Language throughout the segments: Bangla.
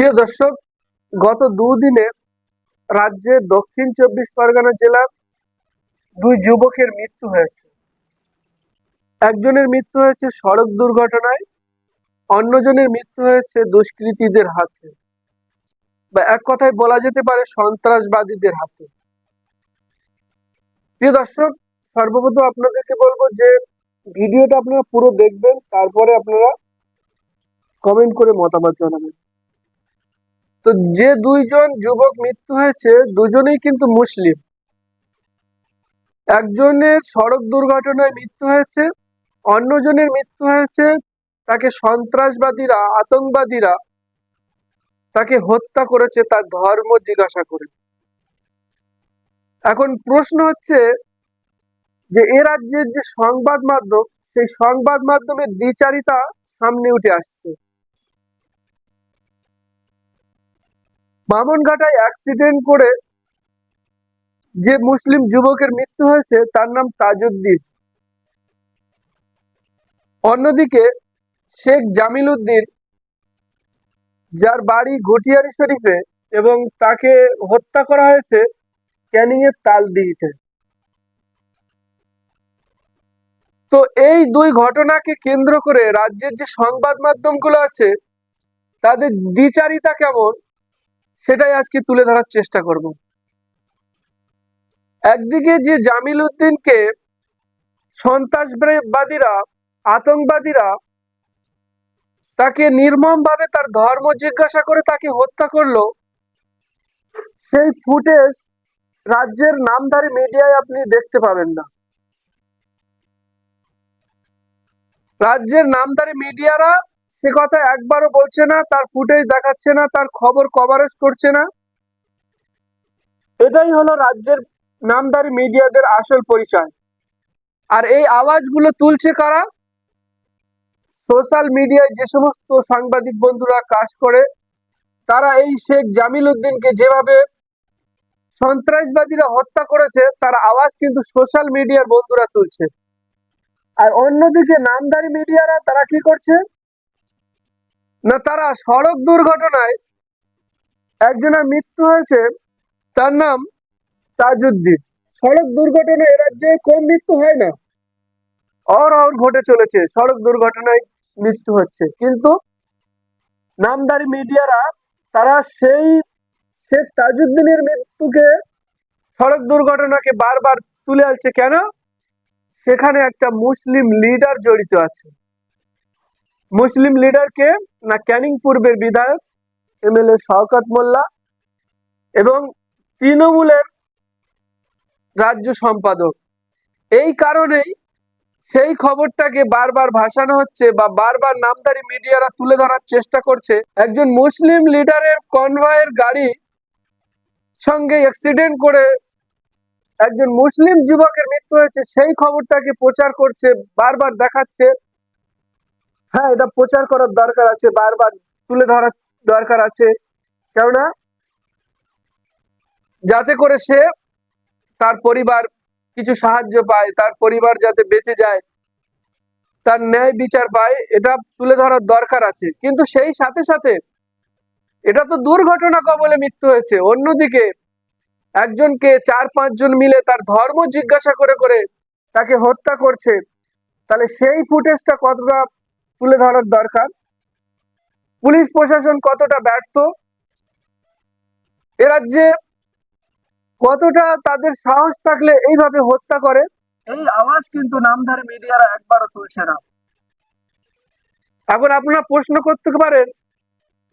প্রিয় দর্শক, গত দুদিনে রাজ্যে দক্ষিণ চব্বিশ পরগনা জেলার দুই যুবকের মৃত্যু হয়েছে। একজনের মৃত্যু হয়েছে সড়ক দুর্ঘটনায়, অন্যজনের মৃত্যু হয়েছে দুষ্কৃতীদের হাতে। বা এক কথায় বলা যেতে পারে সন্ত্রাসবাদীদের হাতে। প্রিয় দর্শক, সর্বপ্রথম আপনাদেরকে বলব যে ভিডিওটা আপনারা পুরো দেখবেন, তারপরে আপনারা কমেন্ট করে মতামত জানাবেন। তো যে দুইজন যুবক মৃত্যু হয়েছে, দুজনেই কিন্তু মুসলিম। একজনের সড়ক দুর্ঘটনায় মৃত্যু হয়েছে, অন্যজনের মৃত্যু হয়েছে, তাকে সন্ত্রাসবাদীরা, আতঙ্কবাদীরা তাকে হত্যা করেছে, তার ধর্ম জিজ্ঞাসা করে। এখন প্রশ্ন হচ্ছে যে, এ রাজ্যের যে সংবাদ মাধ্যম, সেই সংবাদ মাধ্যমের দ্বিচারিতা সামনে উঠে আসছে। মামনঘাটায় অ্যাক্সিডেন্ট করে যে মুসলিম যুবকের মৃত্যু হয়েছে, তার নাম তাজউদ্দিন। অন্যদিকে শেখ জামিল উদ্দিন, যার বাড়ি ঘটিয়ারি শরীফে এবং তাকে হত্যা করা হয়েছে ক্যানিং এর তালদিঘিতে তো এই দুই ঘটনাকে কেন্দ্র করে রাজ্যের যে সংবাদ মাধ্যমগুলো আছে, তাদের দ্বিচারিতা কেমন? সেটাই আজকে তুলে ধরার চেষ্টা করব। একদিকে যে জামিল উদ্দিনকে সন্ত্রাসবাদীরা, আতঙ্কবাদীরা তাকে নির্মম ভাবে তার ধর্ম জিজ্ঞাসা করে তাকে হত্যা করল, সেই ফুটেজ রাজ্যের নামধারী মিডিয়ায় আপনি দেখতে পাবেন না। রাজ্যের নামধারী মিডিয়ারা সে কথা একবারও বলছে না, তার ফুটেজ দেখাচ্ছে না, তার খবর কভারেজ করছে না। এটাই হলো রাজ্যের নামদারি মিডিয়াদের আসল পরিচয়। আর এই আওয়াজগুলো তুলছে কারা? সোশ্যাল মিডিয়ায় যে সমস্ত সাংবাদিক বন্ধুরা কাজ করে, তারা এই শেখ জামিল উদ্দিনকে যেভাবে সন্ত্রাসবাদীরা হত্যা করেছে, তার আওয়াজ কিন্তু সোশ্যাল মিডিয়ার বন্ধুরা তুলছে। আর অন্যদিকে নামদারি মিডিয়ারা তারা কি করছে? না, তারা সড়ক দুর্ঘটনায় একজনের মৃত্যু হয়েছে, তার নাম তাজউদ্দিন। সড়ক দুর্ঘটনায় রাজ্যে কম মৃত্যু হয় না? অর ঘটে চলেছে, সড়ক দুর্ঘটনায় মৃত্যু হচ্ছে। কিন্তু নামদারি মিডিয়ারা, তারা সেই শেখ তাজউদ্দিনের মৃত্যুকে, সড়ক দুর্ঘটনাকে বারবার তুলে আনছে কেন? সেখানে একটা মুসলিম লিডার জড়িত আছে। মুসলিম লিডারকে না ক্যানিং পূর্বের বিধায়ক, এমএলএ শওকত মোল্লা এবং তৃণমূলের রাজ্য সম্পাদক। এই কারণেই সেই খবরটাকে বারবার ভাসানো হচ্ছে বা বারবার নামদারি মিডিয়ারা তুলে ধরার চেষ্টা করছে। একজন মুসলিম লিডারের কনভয়ের গাড়ি সঙ্গে অ্যাক্সিডেন্ট করে একজন মুসলিম যুবকের মৃত্যু হয়েছে, সেই খবরটাকে প্রচার করছে, বারবার দেখাচ্ছে। হ্যাঁ এটা প্রচার করার দরকার আছে, বারবার তুলে ধরার দরকার আছে। কেননা, যাতে করে সে তার পরিবার কিছু সাহায্য পায়, তার পরিবার যাতে বেঁচে যায়, তার ন্যায় বিচার পায়, এটা তুলে ধরার দরকার আছে। কিন্তু সেই সাথে সাথে এটা তো দুর্ঘটনা কবলে মৃত্যু হয়েছে। অন্যদিকে একজনকে চার, পাঁচজন মিলে তার ধর্ম জিজ্ঞাসা করে করে তাকে হত্যা করছে। তাহলে সেই ফুটেজটা কতটা তুলে ধরার দরকার। পুলিশ প্রশাসন কতটা ব্যর্থ? এ রাজ্যে কতটা তাদের সাহস থাকলে এইভাবে হত্যা করে? এই আওয়াজ কিন্তু নামধারী মিডিয়ারা একবারও তুলছে না। এখন আপনারা প্রশ্ন করতে পারেন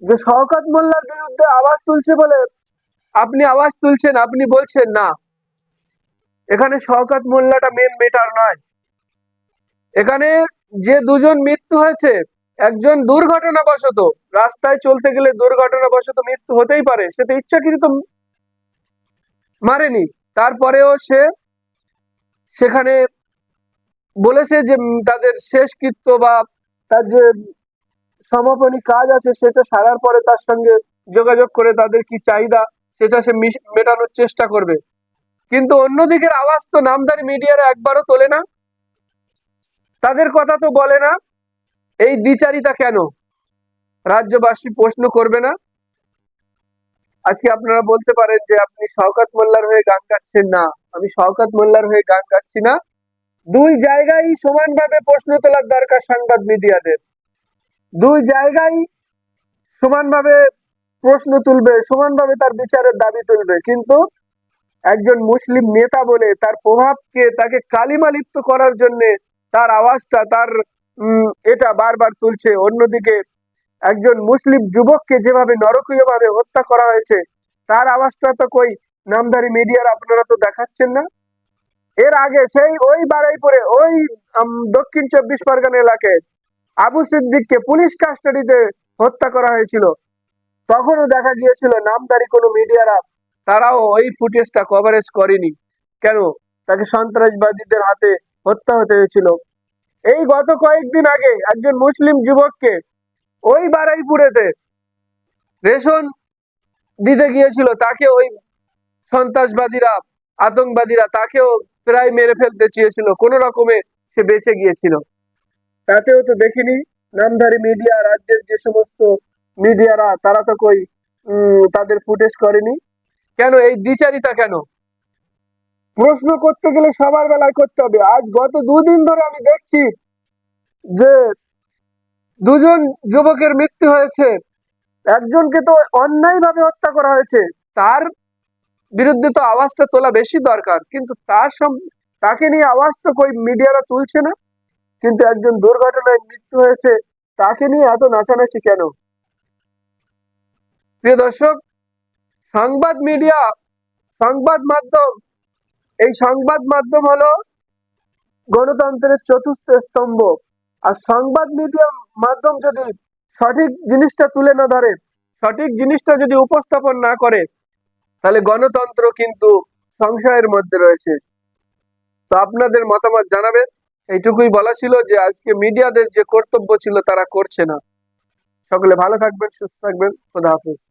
যে শওকত মোল্লার বিরুদ্ধে আওয়াজ তুলছে বলে আপনি আওয়াজ তুলছেন আপনি বলছেন না। এখানে শওকত মোল্লাটা মেন মেটার নয়। এখানে যে দুজন মৃত্যু হয়েছে, একজন দুর্ঘটনাবশত, রাস্তায় চলতে গেলে দুর্ঘটনাবশত মৃত্যু হতেই পারে, সে তো ইচ্ছাকৃত মারেনি। তারপরেও সে সেখানে বলেছে যে তাদের শেষকৃত্য বা তার যে সমাপনী কাজ আছে, সেটা সারার পরে তার সঙ্গে যোগাযোগ করে তাদের কি চাহিদা, সেটা সে মেটানোর চেষ্টা করবে। কিন্তু অন্যদিকের আওয়াজ তো নামদারি মিডিয়ারা একবারও তোলে না। তাদের কথা তো বলে না। এই দ্বিচারিতা কেন? রাজ্যবাসী প্রশ্ন করবে না। আজকে আপনারা বলতে পারেন যে, আপনি শওকত মোল্লার হয়ে গান গাচ্ছেন না। আমি শওকত মোল্লার হয়ে গান গাচ্ছি না। দুই জায়গায় সমানভাবে প্রশ্ন তোলার দরকার সংবাদ মিডিয়াদের। দুই জায়গায় সমানভাবে প্রশ্ন তুলবে, সমানভাবে তার বিচারের দাবি তুলবে। কিন্তু একজন মুসলিম নেতা বলে তার প্রভাবকে তাকে কালিমা লিপ্ত করার জন্য তার আওয়াজটা, তার এটা বারবার তুলছে। অন্যদিকে একজন মুসলিম যুবককে যেভাবে নরকীয়ভাবে হত্যা করা হয়েছে, তার আওয়াজটা তো কই? নামদারি মিডিয়ার আপনারা তো দেখাচ্ছেন না। এর আগে সেই ওই বারাইপুরে, ওই দক্ষিণ চব্বিশ পরগনা এলাকায় আবু সিদ্দিককে পুলিশ কাস্টাডিতে হত্যা করা হয়েছিল। তখনও দেখা গিয়েছিল নামধারী কোনো মিডিয়ারা, তারাও ওই ফুটেজটা কভারেজ করেনি। কেন? তাকে সন্ত্রাসবাদীদের হাতে হত্যা হতে হয়েছিল। এই গত কয়েকদিন আগে একজন মুসলিম যুবককে ওই বারাইপুরেতে রেশন দিতে গিয়েছিল। তাকে ওই সন্ত্রাসবাদীরা, আতঙ্কবাদীরা তাকেও প্রায় মেরে ফেলতে চেয়েছিল। কোন রকমে সে বেঁচে গিয়েছিল। তাতেও তো দেখিনি। নামধারী মিডিয়া রাজ্যের যে সমস্ত মিডিয়ারা তারা তো কই তাদের ফুটেজ করেনি। কেন? এই দ্বিচারিতা কেন? প্রশ্ন করতে গেলে সবার বেলায় করতে হবে। আজ গত দুদিন ধরে আমি দেখছি যে দুজন যুবকের মৃত্যু হয়েছে। একজনকে তো অন্যায়ভাবে হত্যা করা হয়েছে। তার বিরুদ্ধে তো আওয়াজটা তোলা বেশি দরকার। কিন্তু তার তাকে নিয়ে আওয়াজ তো কই মিডিয়ারা তুলছে না। কিন্তু একজন দুর্ঘটনায় মৃত্যু হয়েছে, তাকে নিয়ে এত নাচানাচি কেন? প্রিয় দর্শক, সংবাদ মিডিয়া, সংবাদ মাধ্যম এই সংবাদ মাধ্যম হলো গণতন্ত্রের চতুর্থ স্তম্ভ। আর সংবাদ মিডিয়া মাধ্যম যদি সঠিক জিনিসটা তুলে না ধরে, সঠিক জিনিসটা যদি উপস্থাপন না করে, তাহলে গণতন্ত্র কিন্তু সংশয়ের মধ্যে রয়েছে। তো আপনাদের মতামত জানাবেন। এইটুকুই বলা ছিল যে আজকে মিডিয়াদের যে কর্তব্য ছিল, তারা করছে না। সকলে ভালো থাকবেন, সুস্থ থাকবেন। খোদা হাফিজ।